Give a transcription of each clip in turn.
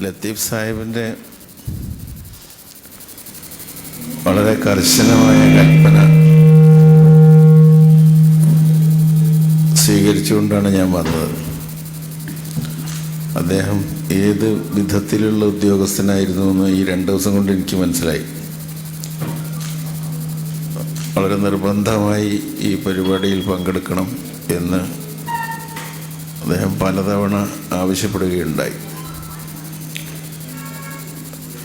ലത്തീഫ് സാഹിബിന്റെ വളരെ കർശനമായ കൽപ്പന സ്വീകരിച്ചുകൊണ്ടാണ് ഞാൻ വന്നത്. അദ്ദേഹം ഏത് വിധത്തിലുള്ള ഉദ്യോഗസ്ഥനായിരുന്നു എന്ന് ഈ രണ്ട് ദിവസം കൊണ്ട് എനിക്ക് മനസ്സിലായി. വളരെ നിർബന്ധമായി ഈ പരിപാടിയിൽ പങ്കെടുക്കണം എന്ന് അദ്ദേഹം പലതവണ ആവശ്യപ്പെടുകയുണ്ടായി.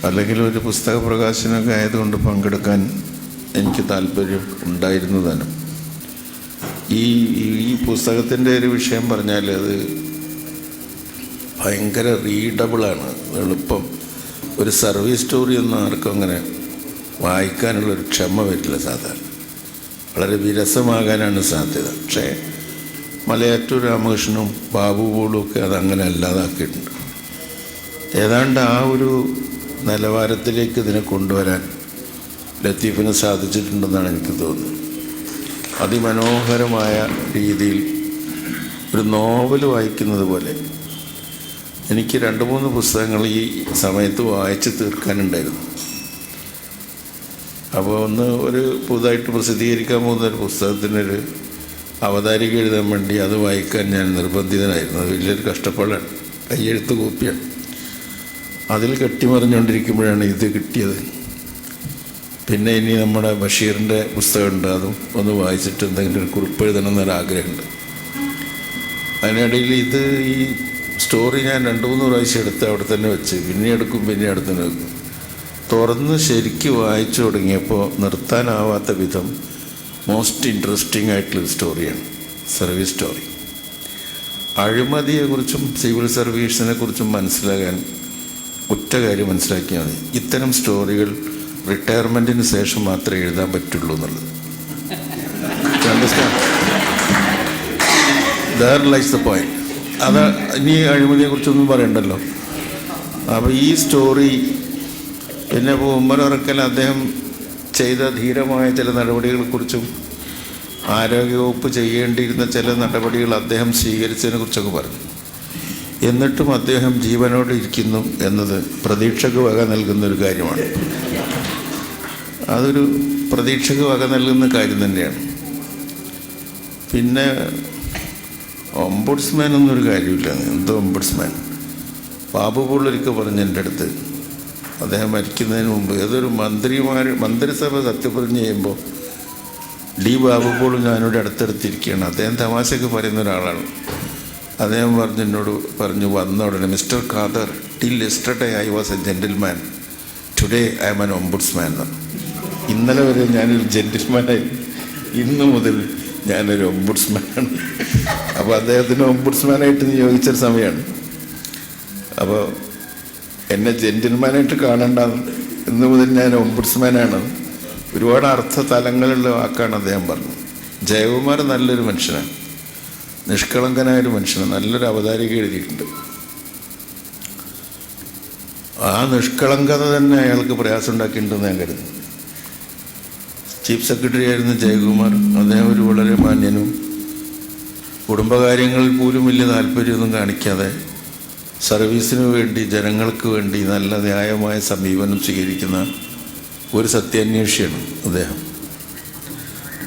അല്ലെങ്കിൽ ഒരു പുസ്തക പ്രകാശനമൊക്കെ ആയതുകൊണ്ട് പങ്കെടുക്കാൻ എനിക്ക് താല്പര്യം ഉണ്ടായിരുന്നു തന്നെ. ഈ ഈ പുസ്തകത്തിന്റെ ഒരു വിഷയം പറഞ്ഞാൽ അത് ഭയങ്കര റീഡബിളാണ് എളുപ്പം. ഒരു സർവീസ് സ്റ്റോറി ഒന്നും ആർക്കും അങ്ങനെ വായിക്കാനുള്ളൊരു ക്ഷമ വരില്ല സാധാരണ. വളരെ വിരസമാകാനാണ് സാധ്യത. പക്ഷേ മലയാറ്റൂർ രാമകൃഷ്ണനും ബാബു പോളും ഒക്കെ അതങ്ങനെ അല്ലാതാക്കിയിട്ടുണ്ട്. ഏതാണ്ട് ആ ഒരു നിലവാരത്തിലേക്ക് ഇതിനെ കൊണ്ടുവരാൻ ലത്തീഫിന് സാധിച്ചിട്ടുണ്ടെന്നാണ് എനിക്ക് തോന്നുന്നത്. അതിമനോഹരമായ രീതിയിൽ ഒരു നോവൽ വായിക്കുന്നത് പോലെ എനിക്ക് രണ്ട് മൂന്ന് പുസ്തകങ്ങൾ ഈ സമയത്ത് വായിച്ച് തീർക്കാനുണ്ടായിരുന്നു. അപ്പോൾ ഒന്ന് ഒരു പുതുതായിട്ട് പ്രസിദ്ധീകരിക്കാൻ പോകുന്ന ഒരു പുസ്തകത്തിനൊരു അവതാരിക എഴുതാൻ വേണ്ടി അത് വായിക്കാൻ ഞാൻ നിർബന്ധിതനായിരുന്നു. അത് വലിയൊരു കഷ്ടപ്പാടാണ്. കയ്യെഴുത്ത് കോപ്പിയാണ്. അതിൽ കെട്ടിമറിഞ്ഞുകൊണ്ടിരിക്കുമ്പോഴാണ് ഇത് കിട്ടിയത്. പിന്നെ ഇനി നമ്മുടെ ബഷീറിന്റെ പുസ്തകമുണ്ട്. അതും ഒന്ന് വായിച്ചിട്ട് എന്തെങ്കിലും കുറിപ്പ് എഴുതണം എന്നൊരാഗ്രഹമുണ്ട്. അതിനിടയിൽ ഇത് ഈ സ്റ്റോറി ഞാൻ രണ്ട് മൂന്ന് പ്രാവശ്യം എടുത്ത് അവിടെ തന്നെ വെച്ച്. പിന്നെ എടുക്കും പിന്നെ അടുത്ത് തന്നെ വെക്കും. തുറന്ന് ശരിക്ക് വായിച്ചു തുടങ്ങിയപ്പോൾ നിർത്താനാവാത്ത വിധം മോസ്റ്റ് ഇൻട്രസ്റ്റിംഗ് ആയിട്ടുള്ള സ്റ്റോറിയാണ് സർവീസ് സ്റ്റോറി അഴിമതിയെക്കുറിച്ചും സിവിൽ സർവീസിനെ കുറിച്ചും മനസ്സിലാകാൻ ഒറ്റ കാര്യം മനസ്സിലാക്കിയാൽ മതി. ഇത്തരം സ്റ്റോറികൾ റിട്ടയർമെന്റിന് ശേഷം മാത്രമേ എഴുതാൻ പറ്റുള്ളൂ എന്നുള്ളത്. ദർ ലൈസ് ദ പോയിന്റ് അത് ഇനി അഴിമതിയെ കുറിച്ചൊന്നും പറയണ്ടല്ലോ. അപ്പോൾ ഈ സ്റ്റോറി പിന്നെ ഇപ്പോൾ അദ്ദേഹം ചെയ്ത ധീരമായ ചില നടപടികളെക്കുറിച്ചും ആരോഗ്യവകുപ്പ് ചെയ്യേണ്ടിയിരുന്ന ചില നടപടികൾ അദ്ദേഹം സ്വീകരിച്ചതിനെ കുറിച്ചൊക്കെ പറഞ്ഞു. എന്നിട്ടും അദ്ദേഹം ജീവനോട് ഇരിക്കുന്നു എന്നത് പ്രതീക്ഷക്ക് വക നൽകുന്ന ഒരു കാര്യമാണ്. അതൊരു പ്രതീക്ഷക്ക് വക നൽകുന്ന കാര്യം തന്നെയാണ്. പിന്നെ ഒംബുഡ്സ്മാൻ എന്നൊരു കാര്യമില്ല. എന്തോ ഒംബുഡ്സ്മാൻ ബാബു പോളൊരിക്കൽ പറഞ്ഞു എന്റെ അടുത്ത്. അദ്ദേഹം മരിക്കുന്നതിന് മുമ്പ് ഏതൊരു മന്ത്രിമാർ മന്ത്രിസഭ സത്യപ്രതിജ്ഞ ചെയ്യുമ്പോൾ ഡി ബാബു പോളും ഞാനിവിടെ അടുത്തടുത്തിരിക്കുകയാണ് അദ്ദേഹം തമാശയൊക്കെ പറയുന്ന ഒരാളാണ്. അദ്ദേഹം പറഞ്ഞു എന്നോട് പറഞ്ഞു വന്ന ഉടനെ mister Khader till yesterday I was a gentleman today I am an ombudsman എന്ന് ഇന്നലെ വരെ ഞാനൊരു ജെന്റിൽമാനായി ഇന്ന് മുതൽ ഞാനൊരു ഒംബുഡ്സ്മാനാണ് അപ്പോൾ അദ്ദേഹത്തിന് ഒംബുഡ്സ്മാനായിട്ട് നിയോഗിച്ച സമയമാണ്. അപ്പോൾ എന്നെ ജെന്റിൽമാനായിട്ട് കാണണ്ട ഇന്ന് മുതൽ ഞാൻ ഒംബുഡ്സ്മാനാണ് ഒരുപാട് അർത്ഥ തലങ്ങളുള്ള വാക്കാണ് അദ്ദേഹം പറഞ്ഞത്. ജയകുമാർ നല്ലൊരു മനുഷ്യനാണ്. നിഷ്കളങ്കനായ ഒരു മനുഷ്യനാണ് നല്ലൊരു അവതാരിക എഴുതിയിട്ടുണ്ട്. ആ നിഷ്കളങ്കത തന്നെ അയാൾക്ക് പ്രയാസം ഉണ്ടാക്കിയിട്ടുണ്ടെന്ന് ഞാൻ കരുതുന്നു. ചീഫ് സെക്രട്ടറി ആയിരുന്ന ജയകുമാർ അദ്ദേഹം ഒരു വളരെ മാന്യനും കുടുംബകാര്യങ്ങളിൽ പോലും വലിയ താല്പര്യമൊന്നും കാണിക്കാതെ സർവീസിന് വേണ്ടി ജനങ്ങൾക്ക് വേണ്ടി നല്ല ന്യായമായ സമീപനം സ്വീകരിക്കുന്ന ഒരു സത്യാന്വേഷിയാണ് അദ്ദേഹം.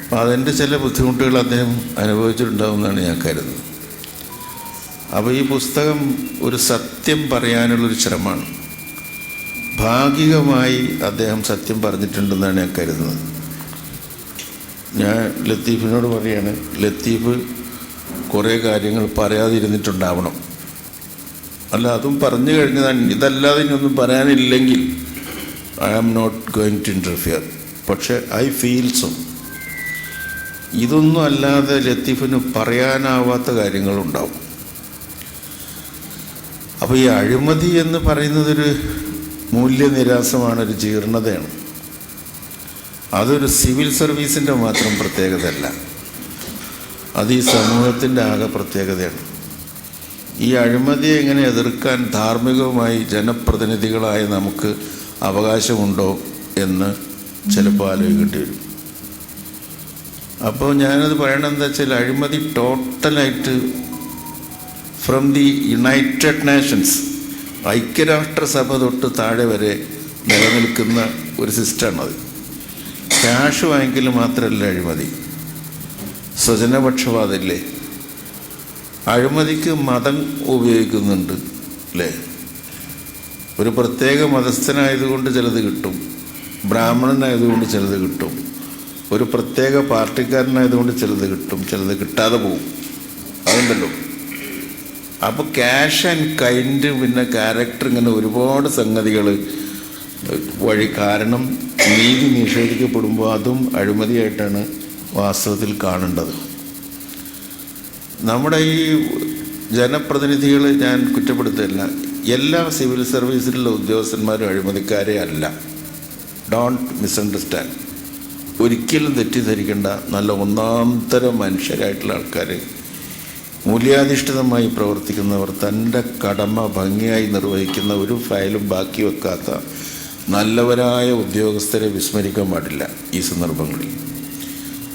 അപ്പോൾ അതിന്റെ ചില ബുദ്ധിമുട്ടുകൾ അദ്ദേഹം അനുഭവിച്ചിട്ടുണ്ടാവുമെന്നാണ് ഞാൻ കരുതുന്നത്. അപ്പോൾ ഈ പുസ്തകം ഒരു സത്യം പറയാനുള്ളൊരു ശ്രമമാണ്. ഭാഗികമായി അദ്ദേഹം സത്യം പറഞ്ഞിട്ടുണ്ടെന്നാണ് ഞാൻ കരുതുന്നത്. ഞാൻ ലത്തീഫിനോട് പറയാണ് ലത്തീഫ് കുറേ കാര്യങ്ങൾ പറയാതിരുന്നിട്ടുണ്ടാവണം. അല്ല അതും പറഞ്ഞു കഴിഞ്ഞാൽ ഇതല്ലാതെ ഇനിയൊന്നും പറയാനില്ലെങ്കിൽ I am not going to interfere. പക്ഷേ ഐ ഫീൽ സോ. ഇതൊന്നും അല്ലാതെ ലത്തീഫിന് പറയാനാവാത്ത കാര്യങ്ങളുണ്ടാവും. അപ്പോൾ ഈ അഴിമതി എന്ന് പറയുന്നതൊരു മൂല്യനിരാസമാണ് ഒരു ജീർണതയാണ്. അതൊരു സിവിൽ സർവീസിന്റെ മാത്രം പ്രത്യേകതയല്ല. അത് ഈ സമൂഹത്തിന്റെ ആകെ പ്രത്യേകതയാണ്. ഈ അഴിമതിയെ എങ്ങനെ എതിർക്കാൻ ധാർമ്മികവുമായി ജനപ്രതിനിധികളായ നമുക്ക് അവകാശമുണ്ടോ എന്ന് ചിലപ്പോൾ ആലോചിക്കേണ്ടി വരും. അപ്പോൾ ഞാനത് പറയണത് എന്താ വെച്ചാൽ അഴിമതി ടോട്ടലായിട്ട് ഫ്രം ദി യുണൈറ്റഡ് നേഷൻസ് ഐക്യരാഷ്ട്രസഭ തൊട്ട് താഴെ വരെ നിലനിൽക്കുന്ന ഒരു സിസ്റ്റമാണത്. ക്യാഷ് വാങ്ങിക്കൽ മാത്രമല്ല അഴിമതി. സ്വജനപക്ഷപാതമില്ലേ അഴിമതിക്ക് മതം ഉപയോഗിക്കുന്നുണ്ട് അല്ലേ? ഒരു പ്രത്യേക മതസ്ഥനായതുകൊണ്ട് ചിലത് കിട്ടും ബ്രാഹ്മണനായതുകൊണ്ട് ചിലത് കിട്ടും. ഒരു പ്രത്യേക പാർട്ടിക്കാരനായതുകൊണ്ട് ചിലത് കിട്ടും ചിലത് കിട്ടാതെ പോകും. അതുണ്ടല്ലോ. അപ്പോൾ ക്യാഷ് ആൻഡ് കൈൻഡ് പിന്നെ ക്യാരക്ടർ ഇങ്ങനെ ഒരുപാട് സംഗതികൾ വഴി കാരണം നീതി നിഷേധിക്കപ്പെടുമ്പോൾ അതും അഴിമതിയായിട്ടാണ് വാസ്തവത്തിൽ കാണേണ്ടത്. നമ്മുടെ ഈ ജനപ്രതിനിധികൾ ഞാൻ കുറ്റപ്പെടുത്തില്ല എല്ലാ സിവിൽ സർവീസിലുള്ള ഉദ്യോഗസ്ഥന്മാരും അഴിമതിക്കാരെ അല്ല. ഡോണ്ട് മിസ്അണ്ടർസ്റ്റാൻഡ് ഒരിക്കലും തെറ്റിദ്ധരിക്കേണ്ട നല്ല ഒന്നാന്തരം മനുഷ്യരായിട്ടുള്ള ആൾക്കാർ മൂല്യാധിഷ്ഠിതമായി പ്രവർത്തിക്കുന്നവർ തന്റെ കടമ ഭംഗിയായി നിർവഹിക്കുന്ന ഒരു ഫയലും ബാക്കി വെക്കാത്ത നല്ലവരായ ഉദ്യോഗസ്ഥരെ വിസ്മരിക്കാൻ പാടില്ല ഈ സന്ദർഭങ്ങളിൽ.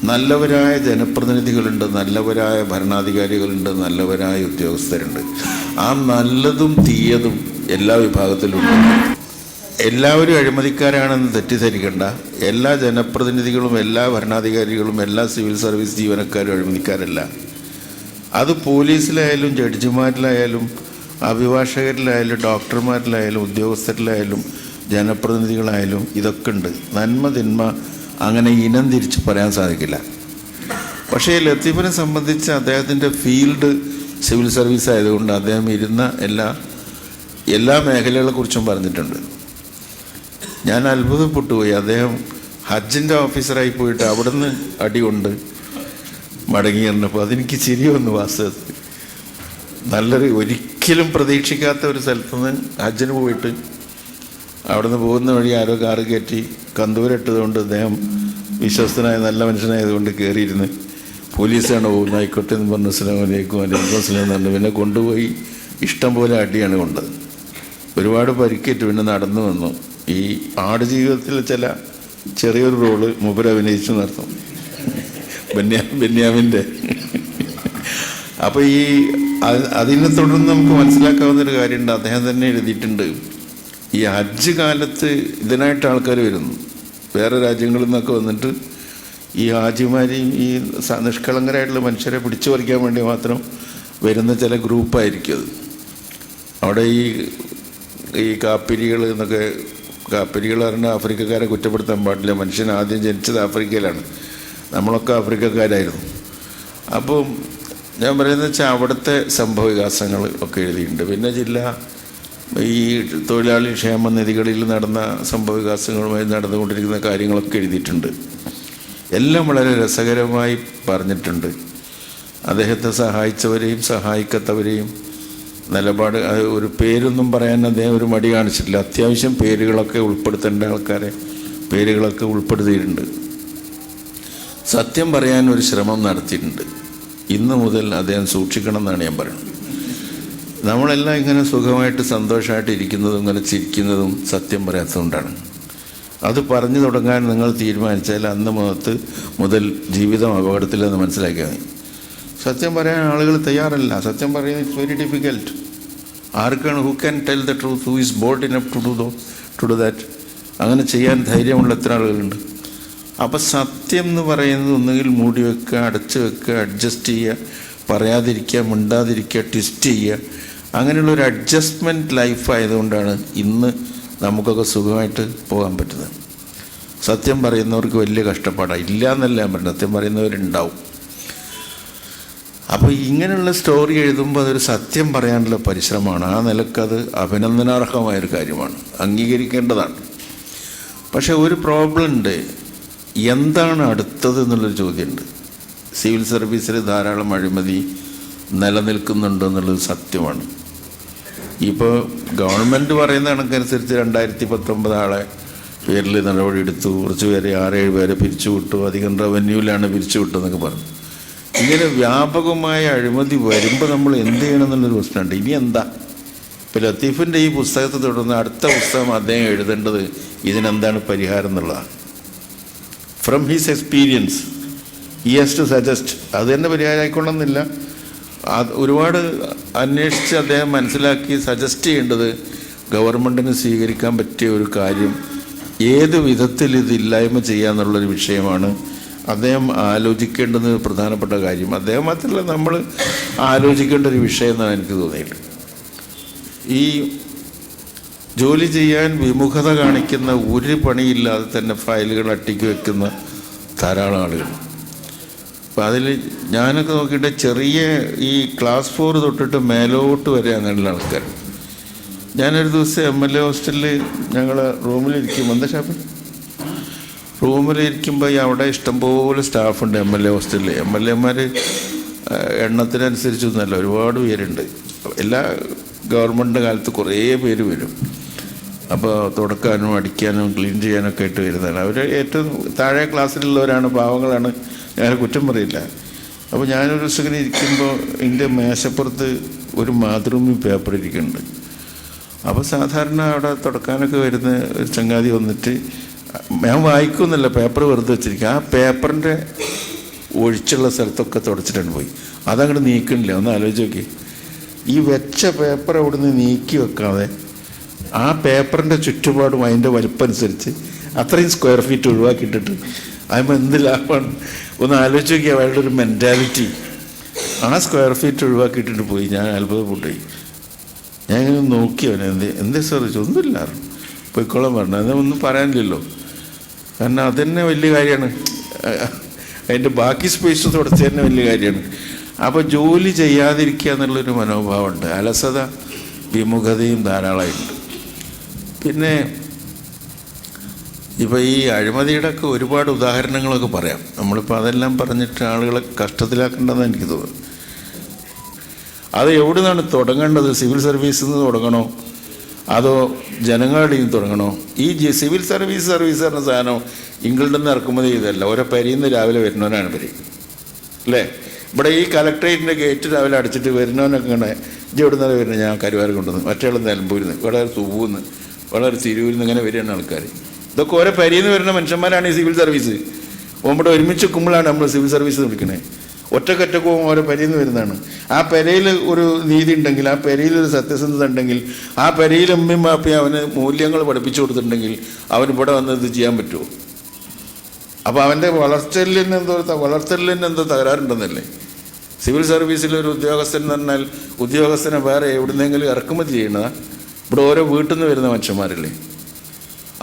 നല്ലവരായ ജനപ്രതിനിധികളുണ്ട് നല്ലവരായ ഭരണാധികാരികളുണ്ട് നല്ലവരായ ഉദ്യോഗസ്ഥരുണ്ട്. ആ നല്ലതും തീയതും എല്ലാ വിഭാഗത്തിലും ഉണ്ട് എല്ലാവരും അഴിമതിക്കാരാണെന്ന് തെറ്റിദ്ധരിക്കേണ്ട. എല്ലാ ജനപ്രതിനിധികളും എല്ലാ ഭരണാധികാരികളും എല്ലാ സിവിൽ സർവീസ് ജീവനക്കാരും അഴിമതിക്കാരല്ല. അത് പോലീസിലായാലും ജഡ്ജിമാരിലായാലും അഭിഭാഷകരിലായാലും ഡോക്ടർമാരിലായാലും ഉദ്യോഗസ്ഥരിലായാലും ജനപ്രതിനിധികളായാലും ഇതൊക്കെ ഉണ്ട്. നന്മ തിന്മ അങ്ങനെ ഇനം തിരിച്ച് പറയാൻ സാധിക്കില്ല. പക്ഷേ ലത്തീഫിനെ സംബന്ധിച്ച് അദ്ദേഹത്തിന്റെ ഫീൽഡ് സിവിൽ സർവീസ് ആയതുകൊണ്ട് അദ്ദേഹം ഇരുന്ന എല്ലാ എല്ലാ മേഖലകളെക്കുറിച്ചും പറഞ്ഞിട്ടുണ്ട്. ഞാൻ അത്ഭുതപ്പെട്ടു പോയി. അദ്ദേഹം ഹജ്ജിന്റെ ഓഫീസറായി പോയിട്ട് അവിടുന്ന് അടികൊണ്ട് മടങ്ങി വന്നപ്പോൾ അതെനിക്ക് ചിരി വന്നു വാസ്തവത്തിൽ. നല്ലൊരു ഒരിക്കലും പ്രതീക്ഷിക്കാത്ത ഒരു സ്ഥലത്തുനിന്ന് ഹജ്ജിന് പോയിട്ട് അവിടുന്ന് പോകുന്ന വഴി ആരോ കാറ് കയറ്റി കന്തൂരിട്ടതുകൊണ്ട് അദ്ദേഹം വിശ്വസ്തനായ നല്ല മനുഷ്യനായതുകൊണ്ട് കയറിയിരുന്ന് പോലീസാണ് പോകുന്നത്. ആയിക്കോട്ടെ എന്ന് പറഞ്ഞു അസ്ലാം വലൈക്കും വലൈക്കും അസ്ലാം എന്ന് പിന്നെ കൊണ്ടുപോയി ഇഷ്ടം പോലെ അടിയാണ് കൊണ്ടത്. ഒരുപാട് പരിക്കേറ്റ്. പിന്നെ നടന്നു വന്നു. ഈ ആടുജീവിതത്തിൽ ചില ചെറിയൊരു റോൾ മൂപ്പര് അഭിനയിച്ചു നടത്തും. ബന്യാ ബന്യാമിന്റെ. അപ്പോൾ ഈ അതിനെ തുടർന്ന് നമുക്ക് മനസ്സിലാക്കാവുന്നൊരു കാര്യമുണ്ട്. അദ്ദേഹം തന്നെ എഴുതിയിട്ടുണ്ട്. ഈ ഹജ്ജ് കാലത്ത് ഇതിനായിട്ട് ആൾക്കാർ വരുന്നു. വേറെ രാജ്യങ്ങളിൽ നിന്നൊക്കെ വന്നിട്ട് ഈ ഹാജിമാരെയും ഈ നിഷ്കളങ്കരായിട്ടുള്ള മനുഷ്യരെ പിടിച്ചു പറിക്കാൻ വേണ്ടി മാത്രം വരുന്ന ചില ഗ്രൂപ്പായിരിക്കും അത്. അവിടെ ഈ ഈ കാപ്പിരികൾ എന്നൊക്കെ കാപ്പിരികൾ പറഞ്ഞാൽ ആഫ്രിക്കക്കാരെ കുറ്റപ്പെടുത്താൻ പാടില്ല. മനുഷ്യൻ ആദ്യം ജനിച്ചത് ആഫ്രിക്കയിലാണ്. നമ്മളൊക്കെ ആഫ്രിക്കക്കാരായിരുന്നു. അപ്പം ഞാൻ പറയുന്നത് വെച്ചാൽ അവിടുത്തെ സംഭവവികാസങ്ങൾ ഒക്കെ എഴുതിയിട്ടുണ്ട്. പിന്നെ ജില്ല ഈ തൊഴിലാളി ക്ഷേമ നിധികളിൽ നടന്ന സംഭവവികാസങ്ങളുമായി നടന്നുകൊണ്ടിരിക്കുന്ന കാര്യങ്ങളൊക്കെ എഴുതിയിട്ടുണ്ട്. എല്ലാം വളരെ രസകരമായി പറഞ്ഞിട്ടുണ്ട്. അദ്ദേഹത്തെ സഹായിച്ചവരെയും സഹായിക്കാത്തവരെയും നിലപാട് ഒരു പേരൊന്നും പറയാൻ അദ്ദേഹം ഒരു മടി കാണിച്ചിട്ടില്ല. അത്യാവശ്യം പേരുകളൊക്കെ ഉൾപ്പെടുത്തേണ്ട ആൾക്കാരെ പേരുകളൊക്കെ ഉൾപ്പെടുത്തിയിട്ടുണ്ട്. സത്യം പറയാൻ ഒരു ശ്രമം നടത്തിയിട്ടുണ്ട്. ഇന്ന് മുതൽ അദ്ദേഹം സൂക്ഷിക്കണം എന്നാണ് ഞാൻ പറയുന്നത്. നമ്മളെല്ലാം ഇങ്ങനെ സുഖമായിട്ട് സന്തോഷമായിട്ട് ഇരിക്കുന്നതും ഇങ്ങനെ ചിരിക്കുന്നതും സത്യം പറയാത്തതുകൊണ്ടാണ്. അത് പറഞ്ഞു തുടങ്ങാൻ നിങ്ങൾ തീരുമാനിച്ചാൽ അന്ന് മുതൽ ജീവിതം അപകടത്തിലെന്ന് മനസ്സിലാക്കിയാൽ മതി. സത്യം പറയാൻ ആളുകൾ തയ്യാറല്ല. സത്യം പറയുന്നത് ഇറ്റ്സ് വെരി ഡിഫിക്കൽട്ട് ആർക്കാണ് who can tell the truth who is bold enough to do though to do that അങ്ങനെ ചെയ്യാൻ ധൈര്യമുള്ള എത്ര ആളുകളുണ്ട്? അപ്പം സത്യം എന്ന് പറയുന്നത് ഒന്നുകിൽ മൂടി വെക്കുക അടച്ചു വെക്കുക അഡ്ജസ്റ്റ് ചെയ്യുക പറയാതിരിക്കുക മിണ്ടാതിരിക്കുക ട്വിസ്റ്റ് ചെയ്യുക. അങ്ങനെയുള്ള ഒരു അഡ്ജസ്റ്റ്മെന്റ് ലൈഫ് ആയതുകൊണ്ടാണ് ഇന്ന് നമുക്കൊക്കെ സുഖമായിട്ട് പോകാൻ പറ്റുന്നത്. സത്യം പറയുന്നവർക്ക് വലിയ കഷ്ടപ്പാടാണ് ഇല്ല എന്നല്ല ഞാൻ പറയുന്നത് സത്യം പറയുന്നവരുണ്ടാവും. അപ്പോൾ ഇങ്ങനെയുള്ള സ്റ്റോറി എഴുതുമ്പോൾ അതൊരു സത്യം പറയാനുള്ള പരിശ്രമമാണ്. ആ നിലക്കത് അഭിനന്ദനാർഹമായൊരു കാര്യമാണ്. അംഗീകരിക്കേണ്ടതാണ്. പക്ഷേ ഒരു പ്രോബ്ലം ഉണ്ട്. എന്താണ് അടുത്തത് എന്നുള്ളൊരു ചോദ്യമുണ്ട്. സിവിൽ സർവീസിൽ ധാരാളം അഴിമതി നിലനിൽക്കുന്നുണ്ട് എന്നുള്ളത് സത്യമാണ്. ഇപ്പോൾ ഗവൺമെന്റ് പറയുന്ന കണക്കനുസരിച്ച് രണ്ടായിരത്തി പത്തൊമ്പത് ആളെ പേരിൽ നടപടിയെടുത്തു. കുറച്ച് പേരെ ആറേഴ് പേരെ പിരിച്ചുവിട്ടു. അധികം റവന്യൂവിലാണ് പിരിച്ചുവിട്ടതെന്നൊക്കെ പറഞ്ഞു. ഇങ്ങനെ വ്യാപകമായ അഴിമതി വരുമ്പോൾ നമ്മൾ എന്ത് ചെയ്യണം എന്നുള്ളൊരു പ്രശ്നമുണ്ട്. ഇനി എന്താ? ഇപ്പോൾ ലത്തീഫിന്റെ ഈ പുസ്തകത്തെ തുടർന്ന് അടുത്ത പുസ്തകം അദ്ദേഹം എഴുതേണ്ടത് ഇതിനെന്താണ് പരിഹാരം എന്നുള്ളതാണ്. From his experience he has to suggest അത് തന്നെ പരിഹാരമായിക്കൊള്ളണമെന്നില്ല അത് ഒരുപാട് അന്വേഷിച്ച് അദ്ദേഹം മനസ്സിലാക്കി സജസ്റ്റ് ചെയ്യേണ്ടത് ഗവൺമെന്റിന് സ്വീകരിക്കാൻ പറ്റിയ ഒരു കാര്യം ഏത് വിധത്തിൽ ഇത് ഇല്ലായ്മ ചെയ്യാന്നുള്ളൊരു വിഷയമാണ്. അദ്ദേഹം ആലോചിക്കേണ്ടുന്ന ഒരു പ്രധാനപ്പെട്ട കാര്യം. അദ്ദേഹം മാത്രമല്ല നമ്മൾ ആലോചിക്കേണ്ട ഒരു വിഷയം എന്നാണ് എനിക്ക് തോന്നിയത്. ഈ ജോലി ചെയ്യാൻ വിമുഖത കാണിക്കുന്ന ഒരു പണിയില്ലാതെ തന്നെ ഫയലുകൾ അട്ടിക്ക് വെക്കുന്ന ധാരാളം ആളുകൾ. അപ്പം അതിൽ ഞാനൊക്കെ നോക്കിയിട്ട് ചെറിയ ഈ ക്ലാസ് ഫോർ തൊട്ടിട്ട് മേലോട്ട് വരെ അങ്ങനെയുള്ള ആൾക്കാർ. ഞാനൊരു ദിവസം എം എൽ എ ഹോസ്റ്റലിൽ ഞങ്ങൾ റൂമിലിരിക്കും എന്താ ഷാപ്പ് റൂമിലിരിക്കുമ്പോൾ അവിടെ ഇഷ്ടംപോലെ സ്റ്റാഫുണ്ട് എം എൽ എ ഹോസ്റ്റലിൽ എം എൽ എമാർ എണ്ണത്തിനനുസരിച്ചൊന്നുമല്ല ഒരുപാട് പേരുണ്ട്. എല്ലാ ഗവൺമെന്റിന്റെ കാലത്ത് കുറേ പേര് വരും. അപ്പോൾ തുടക്കാനും അടിക്കാനും ക്ലീൻ ചെയ്യാനൊക്കെ ആയിട്ട് വരുന്നതാണ്. അവർ ഏറ്റവും താഴെ ക്ലാസ്സിലുള്ളവരാണ് പാവങ്ങളാണ്. ഞാൻ കുറ്റം പറയില്ല. അപ്പോൾ ഞാനൊരു ദിവസം ഇങ്ങനെ ഇരിക്കുമ്പോൾ എന്റെ മേശപ്പുറത്ത് ഒരു മാതൃഭൂമി പേപ്പർ ഇരിക്കുന്നുണ്ട്. അപ്പോൾ സാധാരണ അവിടെ തുടക്കാനൊക്കെ വരുന്ന ഒരു ചങ്ങാതി വന്നിട്ട് ഞാൻ വായിക്കുന്നില്ല പേപ്പർ വെറുതെ വെച്ചിരിക്കുക ആ പേപ്പറിന്റെ ഒഴിച്ചുള്ള സ്ഥലത്തൊക്കെ തുടച്ചിട്ടാണ് പോയി. അതങ്ങോട്ട് നീക്കണില്ല. ഒന്ന് ആലോചിച്ച് നോക്കി. ഈ വെച്ച പേപ്പർ അവിടുന്ന് നീക്കി വെക്കാതെ ആ പേപ്പറിന്റെ ചുറ്റുപാടും അതിന്റെ വലിപ്പമനുസരിച്ച് അത്രയും സ്ക്വയർ ഫീറ്റ് ഒഴിവാക്കിയിട്ടിട്ട് അതിപ്പോൾ എന്ത് ലാഭമാണ്? ഒന്ന് ആലോചിച്ച് നോക്കിയാൽ അയാളുടെ ഒരു മെന്റാലിറ്റി ആ സ്ക്വയർ ഫീറ്റ് ഒഴിവാക്കിയിട്ടിട്ട് പോയി. ഞാൻ അത്ഭുതപ്പെട്ടു. ഞാൻ ഇങ്ങനെ നോക്കി അവനെ എന്ത് എന്തേ സാർ ചോദിച്ചു? ഒന്നുമില്ല. പോയിക്കോളാൻ പറഞ്ഞു. അതൊന്നും പറയാനില്ലല്ലോ. കാരണം അതന്നെ വലിയ കാര്യമാണ്. അതിന്റെ ബാക്കി സ്പേസ് തുടച്ചു തന്നെ വലിയ കാര്യമാണ്. അപ്പോൾ ജോലി ചെയ്യാതിരിക്കുക എന്നുള്ളൊരു മനോഭാവമുണ്ട്. അലസത വിമുഖതയും ധാരാളമായിട്ടുണ്ട് പിന്നെ ഇപ്പോൾ ഈ അഴിമതിയുടെ ഒക്കെ ഒരുപാട് ഉദാഹരണങ്ങളൊക്കെ പറയാം. നമ്മളിപ്പോൾ അതെല്ലാം പറഞ്ഞിട്ട് ആളുകളെ കഷ്ടത്തിലാക്കേണ്ടതെന്ന് എനിക്ക് തോന്നുന്നു. അത് എവിടെ നിന്നാണ് തുടങ്ങേണ്ടത്? സിവിൽ സർവീസിൽ നിന്ന് തുടങ്ങണോ? അതോ ജനങ്ങളുടെ നിന്ന് തുടങ്ങണോ? ഈ സിവിൽ സർവീസ് സർവീസ് പറഞ്ഞ സാധനം ഇംഗ്ലണ്ടിൽ നിന്ന് ഇറക്കുമതി ചെയ്തല്ല ഓരോ പരിന്ന് നിന്ന് രാവിലെ വരുന്നവനാണ് പരി അല്ലേ? ഇവിടെ ഈ കലക്ട്രേറ്റിന്റെ ഗേറ്റ് രാവിലെ അടിച്ചിട്ട് വരുന്നവനൊക്കെ ഇങ്ങനെ ഇജ്ജ് എവിടെ നിന്നാണ് വരുന്നത്? ഞാൻ കരുവാരം കൊണ്ടുവന്ന്. മറ്റേ നിലമ്പൂരിൽ നിന്ന്. ഇവിടെ തൂവൂന്ന്. വളരെ തിരൂരിൽ നിന്ന് ഇങ്ങനെ വരികയാണ് ആൾക്കാർ ഇതൊക്കെ ഓരോ പരിയിൽ നിന്ന് വരുന്ന മനുഷ്യന്മാരാണ് ഈ സിവിൽ സർവീസ്. നമ്മുടെ ഒരുമിച്ച് കുമ്പളാണ് നമ്മൾ സിവിൽ സർവീസ് വിളിക്കണേ. ഒറ്റക്കൊറ്റക്കും ഓരോ പെരയിൽ നിന്ന് വരുന്നതാണ്. ആ പെരയിൽ ഒരു നീതി ഉണ്ടെങ്കിൽ ആ പെരയിൽ ഒരു സത്യസന്ധത ഉണ്ടെങ്കിൽ ആ പെരയിൽ അമ്മയും ബാപ്പയും അവന് മൂല്യങ്ങൾ പഠിപ്പിച്ചു കൊടുത്തിട്ടുണ്ടെങ്കിൽ അവൻ ഇവിടെ വന്ന് ഇത് ചെയ്യാൻ പറ്റുമോ അപ്പോൾ അവന്റെ വളർച്ചയിൽ തന്നെ എന്തോ തന്നെ എന്തോ തകരാറുണ്ടെന്നല്ലേ? സിവിൽ സർവീസിൽ ഒരു ഉദ്യോഗസ്ഥൻ എന്ന് പറഞ്ഞാൽ ഉദ്യോഗസ്ഥനെ വേറെ എവിടുന്നെങ്കിലും ഇറക്കുമതി ചെയ്യണതാ? ഇവിടെ ഓരോ വീട്ടിൽ നിന്ന് വരുന്ന മനുഷ്യന്മാരല്ലേ?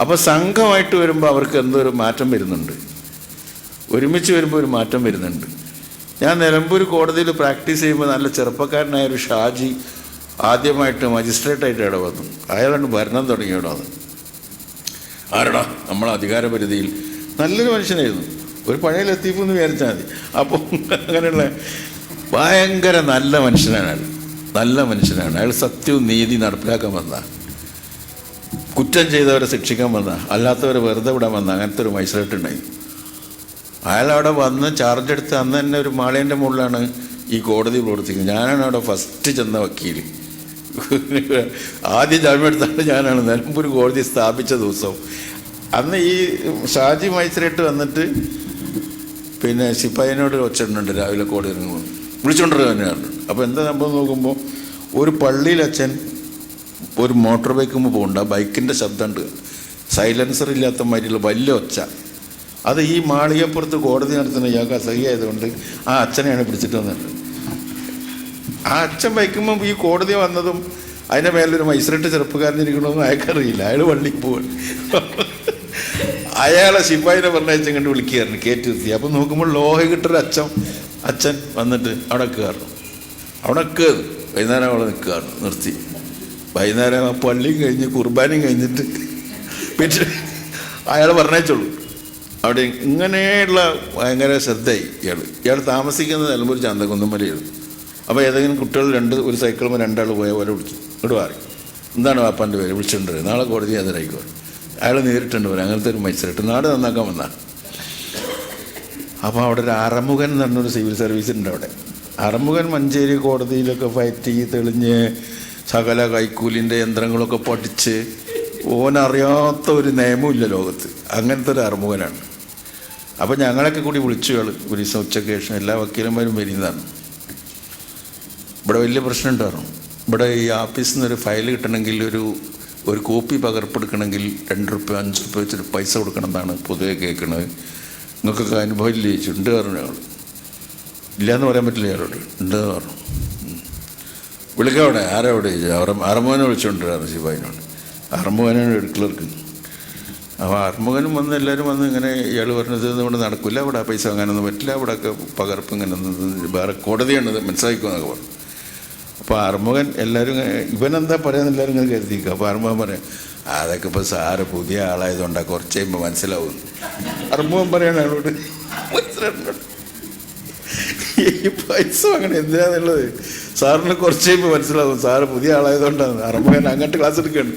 അപ്പോൾ സംഘമായിട്ട് വരുമ്പോൾ അവർക്ക് എന്തോ ഒരു മാറ്റം വരുന്നുണ്ട്. ഒരുമിച്ച് വരുമ്പോൾ ഒരു മാറ്റം വരുന്നുണ്ട്. ഞാൻ നിലമ്പൂർ കോടതിയിൽ പ്രാക്ടീസ് ചെയ്യുമ്പോൾ നല്ല ചെറുപ്പക്കാരനായ ഒരു ഷാജി ആദ്യമായിട്ട് മജിസ്ട്രേറ്റായിട്ട് ഇവിടെ വന്നു അയാളാണ് ഭരണം തുടങ്ങിയോടോ അത്. ആരടാ? നമ്മളെ അധികാരപരിധിയിൽ നല്ലൊരു മനുഷ്യനായിരുന്നു. ഒരു പഴയ ലത്തീഫ് എന്ന് വിചാരിച്ചാൽ മതി. അപ്പോൾ അങ്ങനെയുള്ള ഭയങ്കര നല്ല മനുഷ്യനാണ് അയാൾ. നല്ല മനുഷ്യനാണ്. അയാൾ സത്യവും നീതി നടപ്പിലാക്കാൻ വന്ന. കുറ്റം ചെയ്തവരെ ശിക്ഷിക്കാൻ വന്ന. അല്ലാത്തവരെ വെറുതെ വിടാൻ വന്ന. അങ്ങനത്തെ ഒരു ഉണ്ടായി. അയാൾ അവിടെ വന്ന് ചാർജ് എടുത്ത് അന്ന് തന്നെ ഒരു മാളേന്റെ മുകളിലാണ് ഈ കോടതി പ്രവർത്തിക്കുന്നത്. ഞാനാണ് അവിടെ ഫസ്റ്റ് ചെന്ന വക്കീൽ ആദ്യം ജാമ്യം എടുത്താണ് ഞാനാണ്. നിലമ്പൂർ കോടതി സ്ഥാപിച്ച ദിവസം. അന്ന് ഈ ഷാജി മൈസരേട്ട് വന്നിട്ട് പിന്നെ ശിപ്പായിനോട് ഒച്ചിട്ടുണ്ട് രാവിലെ കോടതി ഇറങ്ങുമ്പോൾ. വിളിച്ചോണ്ടിരുന്നു തന്നെയാണ് അപ്പോൾ എന്താ സംഭവം നോക്കുമ്പോൾ ഒരു പള്ളിയിൽ അച്ഛൻ ഒരു മോട്ടോർ ബൈക്കുമ്പോൾ പോകണ്ട ബൈക്കിന്റെ ശബ്ദമുണ്ട് സൈലൻസർ ഇല്ലാത്ത മാതിരിയുള്ള വലിയ ഒച്ച. അത് ഈ മാളികപ്പുറത്ത് കോടതി നടത്തുന്ന ഇയാൾക്ക് അസഹ്യമായതുകൊണ്ട് ആ അച്ഛനെയാണ് പിടിച്ചിട്ട് വന്നത്. ആ അച്ഛൻ വയ്ക്കുമ്പോൾ ഈ കോടതി വന്നതും അതിന്റെ മേലൊരു മൈസൂരിട്ട് ചെറുപ്പക്കാരനിരിക്കണമെന്ന് അയാൾക്കറിയില്ല. അയാൾ വള്ളി പോവാണ്. അയാളെ ശിപ്പായിനെ അച്ഛൻ കണ്ട് വിളിക്കുകയായിരുന്നു കയറ്റി നിർത്തി. അപ്പം നോക്കുമ്പോൾ ലോഹ കിട്ടൊരു അച്ഛൻ അച്ഛൻ വന്നിട്ട് അവിടെ കയറണം അവിടെ കയറും വൈകുന്നേരം അവിടെ നിൽക്കുകയാണ് നിർത്തി. വൈകുന്നേരം ആ പള്ളിയും കഴിഞ്ഞ് കുർബാനയും കഴിഞ്ഞിട്ട് പിന്നെ അയാൾ പറഞ്ഞേച്ചുള്ളൂ അവിടെ ഇങ്ങനെയുള്ള ഭയങ്കര ശ്രദ്ധയായി ഇയാൾ. ഇയാൾ താമസിക്കുന്നത് നിലമ്പൂർ ചന്തകുന്നമലയാണ്. അപ്പോൾ ഏതെങ്കിലും കുട്ടികൾ രണ്ട് ഒരു സൈക്കിളുമ്പോൾ രണ്ടാൾ പോയ പോലെ വിളിച്ചു. ഇങ്ങോട്ട് മാറി. എന്താണ് വാപ്പാന്റെ പേര്? വിളിച്ചിട്ടുണ്ട്. നാളെ കോടതി ഹാജരായിക്കോ അയാൾ നേരിട്ടുണ്ട് വരും അങ്ങനത്തെ ഒരു മത്സരമായിട്ട് നാട് നന്നാക്കാൻ വന്നാൽ അപ്പോൾ അവിടെ ഒരു അറമുഖൻ എന്ന് പറഞ്ഞൊരു സിവിൽ സർവീസ് ഉണ്ട് അവിടെ. അറമുഖൻ മഞ്ചേരി കോടതിയിലൊക്കെ ഫൈറ്റ് ചെയ്ത് തെളിഞ്ഞ് സകല കൈക്കൂലിന്റെ യന്ത്രങ്ങളൊക്കെ പഠിച്ച് ഓനറിയാത്ത ഒരു നിയമമില്ല ലോകത്ത്. അങ്ങനത്തെ ഒരു അറുമുഖനാണ്. അപ്പോൾ ഞങ്ങളൊക്കെ കൂടി വിളിച്ചു കൾ ഒരു ദിവസം ഉച്ചയ്ക്ക് ശേഷം എല്ലാ വക്കീലന്മാരും വരുന്നതാണ്. ഇവിടെ വലിയ പ്രശ്നം ഉണ്ടായിരുന്നു. ഇവിടെ ഈ ആഫീസിൽ നിന്ന് ഒരു ഫയൽ കിട്ടണമെങ്കിൽ ഒരു ഒരു കോപ്പി പകർപ്പെടുക്കണമെങ്കിൽ രണ്ട് റുപ്യ അഞ്ച് റുപ്യ വെച്ചിട്ട് പൈസ കൊടുക്കണം എന്നാണ് പൊതുവെ കേൾക്കുന്നത്. നിങ്ങൾക്കൊക്കെ അനുഭവം ഉണ്ട് പറഞ്ഞു ഞങ്ങൾ ഇല്ലയെന്ന് പറയാൻ പറ്റില്ല ഞങ്ങളോട് ഉണ്ടെന്ന് പറഞ്ഞു. വിളിക്കാം അവിടെ. ആരാ അവിടെ? അറമോനെ വിളിച്ചുകൊണ്ടിരുന്നു ശിവായിനോട്. അറമോനാണ് ക്ലർക്ക്. അപ്പോൾ അറുമുഖനും വന്ന് എല്ലാവരും വന്ന് ഇങ്ങനെ ഇയാൾ പറഞ്ഞത് ഇവിടെ നടക്കില്ല അവിടെ പൈസ വാങ്ങാനൊന്നും പറ്റില്ല അവിടെയൊക്കെ പകർപ്പ് ഇങ്ങനെ വേറെ കോടതിയാണത് മനസ്സിലാക്കുമെന്നൊക്കെ പറഞ്ഞു. അപ്പോൾ അറുമുഖൻ എല്ലാവരും ഇവനെന്താ പറയാന്ന് എല്ലാവരും ഇങ്ങനെ കരുതിക്കുക അപ്പോൾ ആർമുഖൻ പറയാം അതൊക്കെ ഇപ്പോൾ സാറ് പുതിയ ആളായതുകൊണ്ടാണ് കുറച്ച് കഴിയുമ്പോൾ മനസ്സിലാവും. അർമുഖം പറയാണ് അയാളോട് മനസ്സിലാവുന്നുണ്ട് ഈ പൈസ അങ്ങനെ എന്തിനാന്നുള്ളത്? സാറിന് കുറച്ച് കഴിയുമ്പോൾ മനസ്സിലാവും സാറ് പുതിയ ആളായതുകൊണ്ടാണ് അർമുഖൻ അങ്ങോട്ട് ക്ലാസ് എടുക്കണം.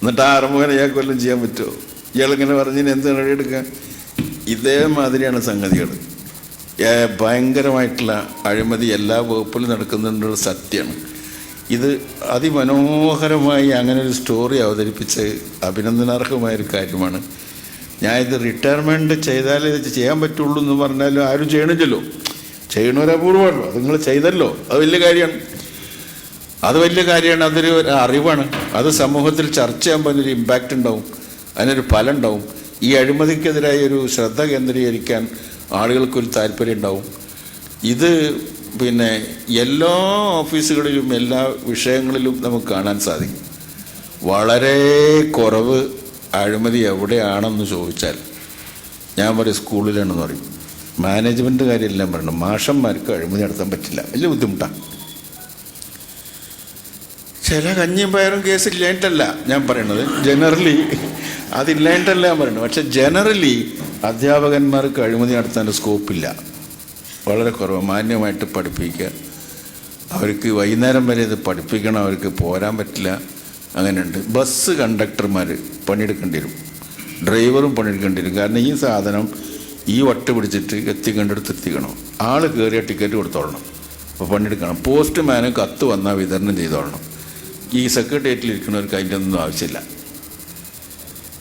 എന്നിട്ട് ആ അറുമുഖനെ ഇയാൾക്ക് വല്ലതും ചെയ്യാൻ പറ്റുമോ? ഇയാളിങ്ങനെ പറഞ്ഞതിന് എന്ത് നടപടി എടുക്കുക ഇതേമാതിരിയാണ് സംഗതികൾ ഭയങ്കരമായിട്ടുള്ള അഴിമതി എല്ലാ വകുപ്പിലും നടക്കുന്നുണ്ടൊരു സത്യമാണ്. ഇത് അതിമനോഹരമായി അങ്ങനെ ഒരു സ്റ്റോറി അവതരിപ്പിച്ച് അഭിനന്ദനാർഹമായൊരു കാര്യമാണ്. ഞാൻ ഇത് റിട്ടയർമെന്റ് ചെയ്താലേ ഇത് ചെയ്യാൻ പറ്റുള്ളൂ എന്ന് പറഞ്ഞാലും ആരും ചെയ്യണില്ലല്ലോ. അത് നിങ്ങൾ ചെയ്തല്ലോ. അത് വലിയ കാര്യമാണ്. അത് വലിയ കാര്യമാണ് അതൊരു അറിവാണ്. അത് സമൂഹത്തിൽ ചർച്ച ചെയ്യുമ്പോൾ അതിനൊരു ഇമ്പാക്റ്റ് ഉണ്ടാവും. അതിനൊരു ഫലം ഉണ്ടാവും. ഈ അഴിമതിക്കെതിരായ ഒരു ശ്രദ്ധ കേന്ദ്രീകരിക്കാൻ ആളുകൾക്കൊരു താല്പര്യം ഉണ്ടാവും. ഇത് പിന്നെ എല്ലാ ഓഫീസുകളിലും എല്ലാ വിഷയങ്ങളിലും നമുക്ക് കാണാൻ സാധിക്കും. വളരെ കുറവ് അഴിമതി എവിടെയാണെന്ന് ചോദിച്ചാൽ ഞാൻ പറയും സ്കൂളിലാണെന്ന് പറയും. മാനേജ്മെന്റ് കാര്യമെല്ലാം പറയണം. മാഷന്മാർക്ക് അഴിമതി നടത്താൻ പറ്റില്ല. വലിയ ബുദ്ധിമുട്ടാണ്. ചില കഞ്ഞിയും പയറും കേസ് ഇല്ലായിട്ടല്ല ഞാൻ പറയണത്. ജനറലി അതില്ലായിട്ടല്ല ഞാൻ പറയുന്നത് പക്ഷെ ജനറലി അധ്യാപകന്മാർക്ക് അഴിമതി നടത്താൻ സ്കോപ്പില്ല വളരെ കുറവ്. മാന്യമായിട്ട് പഠിപ്പിക്കുക അവർക്ക് വൈകുന്നേരം വരെ ഇത് പഠിപ്പിക്കണം. അവർക്ക് പോരാൻ പറ്റില്ല. അങ്ങനെയുണ്ട്. ബസ് കണ്ടക്ടർമാർ പണിയെടുക്കേണ്ടി വരും. ഡ്രൈവറും പണിയെടുക്കേണ്ടി വരും. കാരണം ഈ സാധനം ഈ വട്ട് പിടിച്ചിട്ട് എത്തിക്കേണ്ടടുത്ത് എത്തിക്കണം. ആൾ കയറിയ ടിക്കറ്റ് കൊടുത്തോളണം. അപ്പോൾ പണിയെടുക്കണം. പോസ്റ്റ്മാന് കത്ത് വന്നാൽ വിതരണം ചെയ്തോളണം. ഈ സെക്രട്ടേറിയറ്റിൽ ഇരിക്കുന്നവർക്ക് അതിന്റെ ഒന്നും ആവശ്യമില്ല.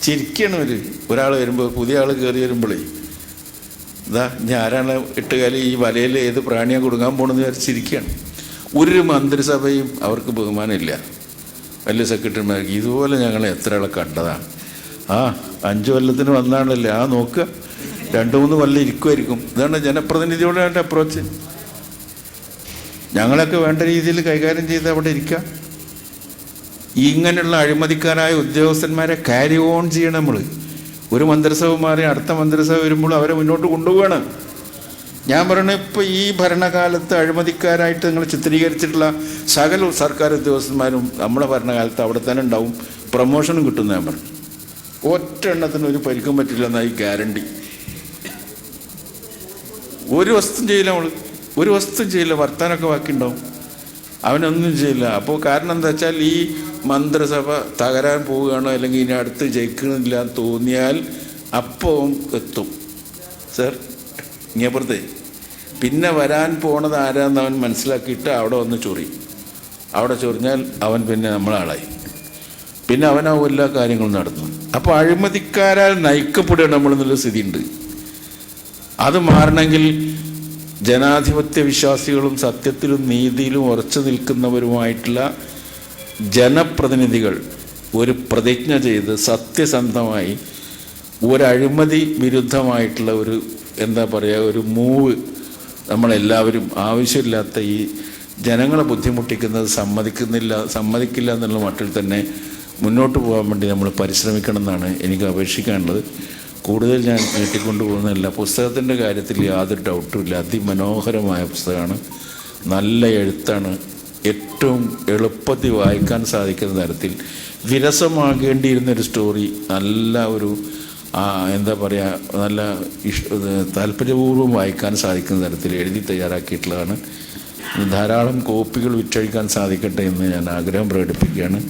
ചിരിക്കണം ഒരു ഒരാൾ വരുമ്പോൾ പുതിയ ആൾ കയറി വരുമ്പോഴേ ഇതാ ഞാൻ ആരാണ് ഇട്ടുകാലി ഈ വലയിൽ ഏത് പ്രാണിയാണ് കൊടുക്കാൻ പോകണമെന്ന് വിചാരിച്ചിരിക്കുകയാണ് ഒരു മന്ത്രിസഭയും അവർക്ക് ബഹുമാനമില്ല. വലിയ സെക്രട്ടറിമാർക്ക് ഇതുപോലെ ഞങ്ങൾ എത്ര ആളെ കണ്ടതാണ് ആ അഞ്ച് കൊല്ലത്തിന് വന്നാണല്ലേ ആ നോക്കുക രണ്ട് മൂന്ന് കൊല്ലം ഇരിക്കുമായിരിക്കും ഇതാണ് ജനപ്രതിനിധിയോടെ അപ്രോച്ച്. ഞങ്ങളൊക്കെ വേണ്ട രീതിയിൽ കൈകാര്യം ചെയ്ത് അവിടെ ഇരിക്കാം. ഇങ്ങനെയുള്ള അഴിമതിക്കാരായ ഉദ്യോഗസ്ഥന്മാരെ ക്യാരി ഓൺ ചെയ്യണം നമ്മൾ ഒരു മന്ത്രിസഭ മാറി അടുത്ത മന്ത്രിസഭ വരുമ്പോൾ അവരെ മുന്നോട്ട് കൊണ്ടുപോവാണ്. ഞാൻ പറയണ ഇപ്പോൾ ഈ ഭരണകാലത്ത് അഴിമതിക്കാരായിട്ട് നിങ്ങൾ ചിത്രീകരിച്ചിട്ടുള്ള സകല സർക്കാർ ഉദ്യോഗസ്ഥന്മാരും നമ്മുടെ ഭരണകാലത്ത് അവിടെ തന്നെ ഉണ്ടാവും. പ്രൊമോഷനും കിട്ടുന്ന ഞാൻ പറഞ്ഞു ഒറ്റ എണ്ണത്തിന് ഒരു പരിക്കും പറ്റില്ല എന്നായി ഗ്യാരണ്ടി ഒരു വസ്തു ചെയ്യില്ല നമ്മൾ ഒരു വസ്തു ചെയ്യില്ല വർത്താനൊക്കെ ബാക്കിയുണ്ടാവും. അവനൊന്നും ചെയ്യില്ല. അപ്പോൾ കാരണം എന്താ വെച്ചാൽ ഈ മന്ത്രിസഭ തകരാൻ പോവുകയാണോ അല്ലെങ്കിൽ ഇനി അടുത്ത് ജയിക്കണില്ല എന്ന് തോന്നിയാൽ അപ്പവും എത്തും. സർ ഇങ്ങപ്പുറത്തെ പിന്നെ വരാൻ പോണത് ആരാന്ന് അവൻ മനസ്സിലാക്കിയിട്ട് അവിടെ വന്ന് ചൊറി. അവിടെ ചൊറിഞ്ഞാൽ അവൻ പിന്നെ നമ്മളാളായി. പിന്നെ അവനാ എല്ലാ കാര്യങ്ങളും നടന്നു. അപ്പോൾ അഴിമതിക്കാരാൽ നയിക്കപ്പെടുകയാണ് നമ്മളെന്നുള്ള സ്ഥിതിയുണ്ട്. അത് മാറണമെങ്കിൽ ജനാധിപത്യ വിശ്വാസികളും സത്യത്തിലും നീതിയിലും ഉറച്ചു നിൽക്കുന്നവരുമായിട്ടുള്ള ജനപ്രതിനിധികൾ ഒരു പ്രതിജ്ഞ ചെയ്ത് സത്യസന്ധമായി ഒരഴിമതി വിരുദ്ധമായിട്ടുള്ള ഒരു എന്താ പറയുക ഒരു മൂവ് നമ്മളെല്ലാവരും ആവശ്യമില്ലാത്ത ഈ ജനങ്ങളെ ബുദ്ധിമുട്ടിക്കുന്നത് സമ്മതിക്കുന്നില്ല സമ്മതിക്കില്ല എന്നുള്ള മട്ടിൽ തന്നെ മുന്നോട്ട് പോകാൻ വേണ്ടി നമ്മൾ പരിശ്രമിക്കണം എന്നാണ് എനിക്ക് അപേക്ഷിക്കാനുള്ളത്. കൂടുതൽ ഞാൻ നീട്ടിക്കൊണ്ടു പോകുന്നതല്ല പുസ്തകത്തിന്റെ കാര്യത്തിൽ യാതൊരു ഡൗട്ടും ഇല്ല. അതിമനോഹരമായ പുസ്തകമാണ്. നല്ല എഴുത്താണ്. ഏറ്റവും എളുപ്പത്തിൽ വായിക്കാൻ സാധിക്കുന്ന തരത്തിൽ വിരസമാകേണ്ടിയിരുന്നൊരു സ്റ്റോറി നല്ല ഒരു എന്താ പറയുക നല്ല ഇഷ് താല്പര്യപൂർവം വായിക്കാൻ സാധിക്കുന്ന തരത്തിൽ എഴുതി തയ്യാറാക്കിയിട്ടുള്ളതാണ്. ധാരാളം കോപ്പികൾ വിറ്റഴിക്കാൻ സാധിക്കട്ടെ എന്ന് ഞാൻ ആഗ്രഹം പ്രകടിപ്പിക്കുകയാണ്.